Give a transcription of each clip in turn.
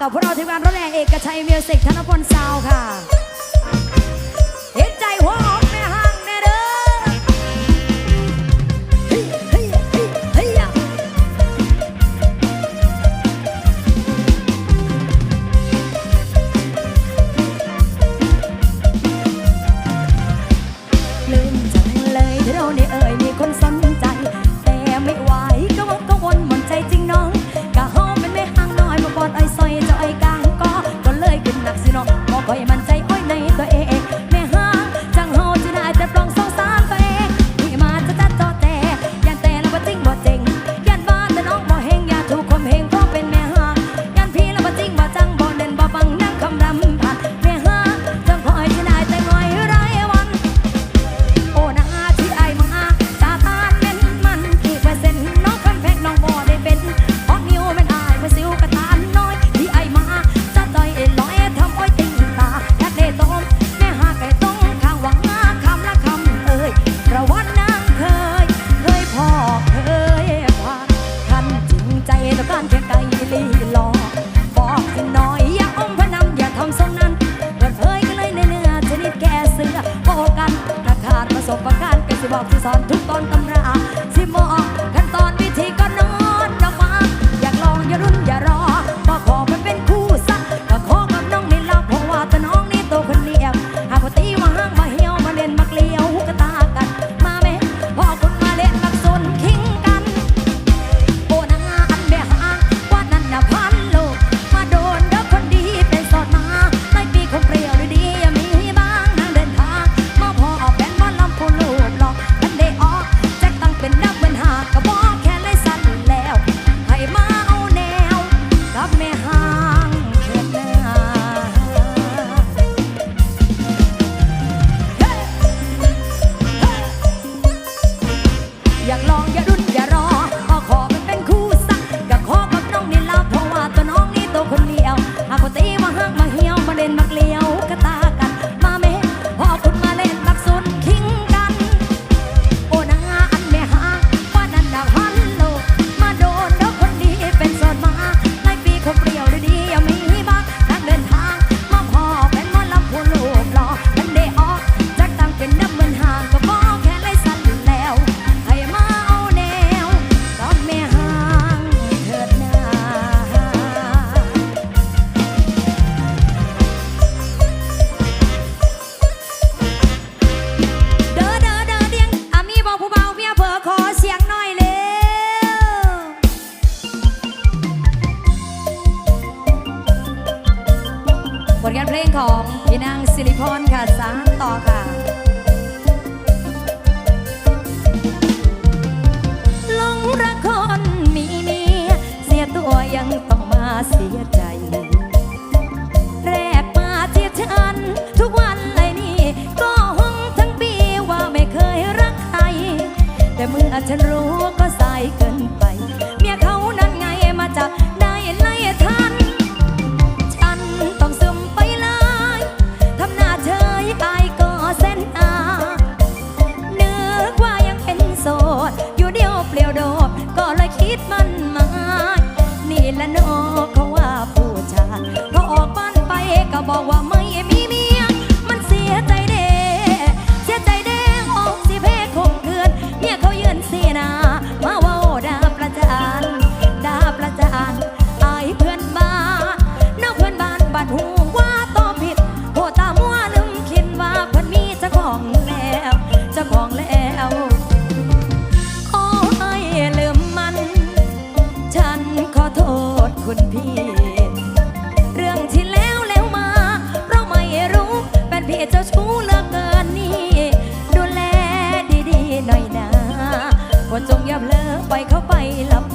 กับพวกเราทีมงานรถแรงเอกชัยมิวสิกธนพลซาวค่ะาดประสบการณ์ก็สิบอกสิสอนทุกตอนตำราสิมองขั้นตอน สิริพรค่ะสานต่อค่ะ ลงรักคนมีเมีย เสียตัวยังต้องมาเสียใจ แรกมาเจียฉัน ทุกวันเลยนี่ ก็ห้องทั้งปีว่าไม่เคยรักใคร แต่เมื่อฉันรู้ก็สายเกินไป เมียเขานั้นไงมาจับได้ไล่ทา บอกว่าไม่ ล่เขาไปหลับ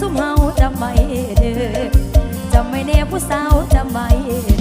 สุมเฮาจะไม่เดือจะไม่เน่ผู้สาวจะไม่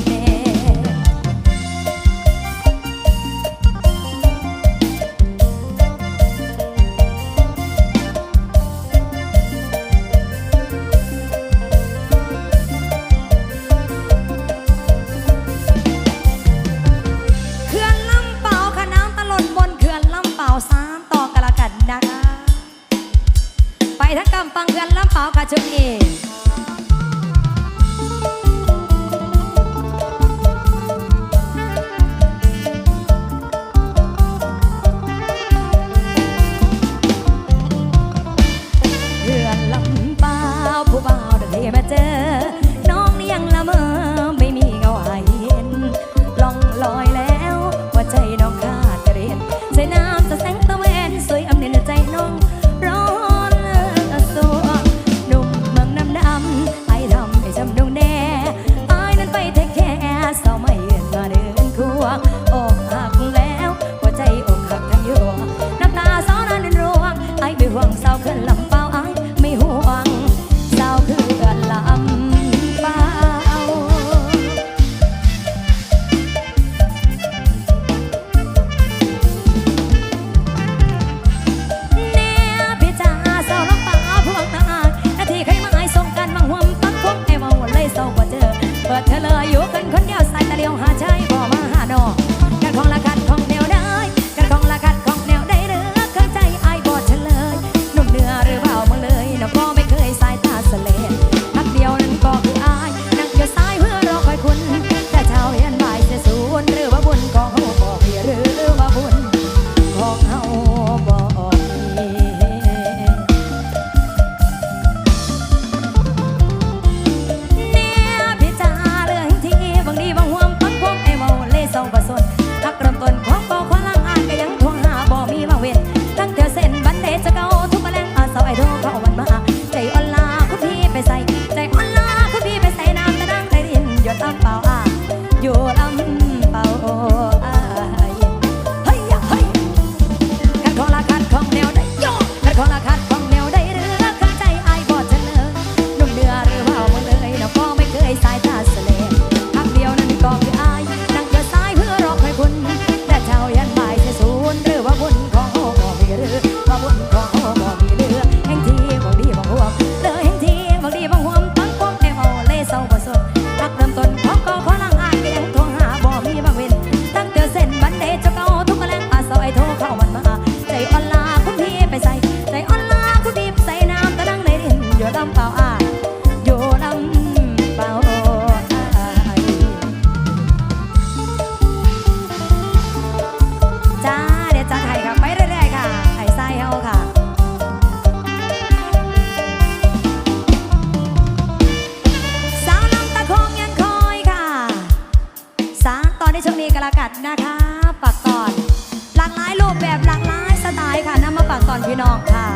ี่น้องค่ะ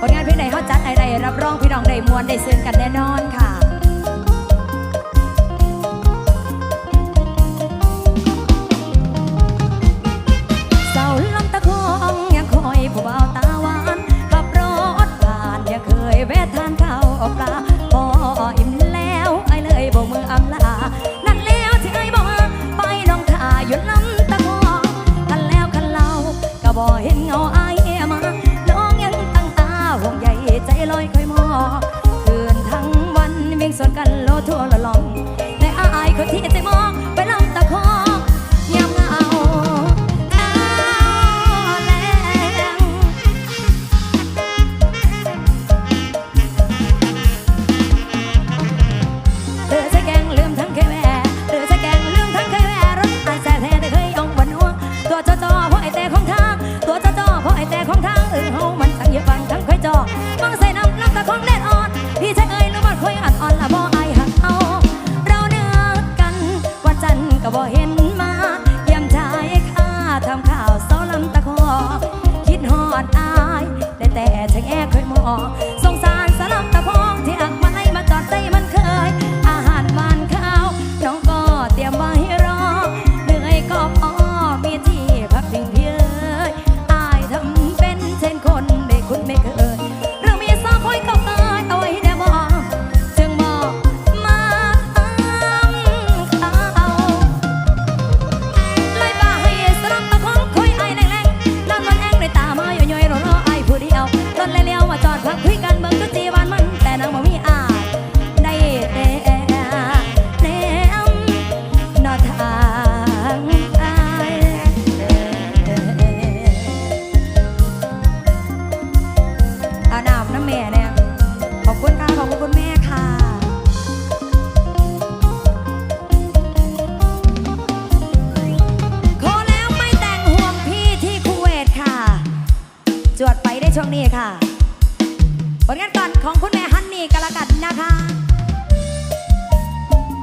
ผลงานเพลงไหนเขาจัดไหนรับรองพี่น้องได้มวนได้ซึนกันแน่นอนค่ะ อาน้ำน้ำแม่แน่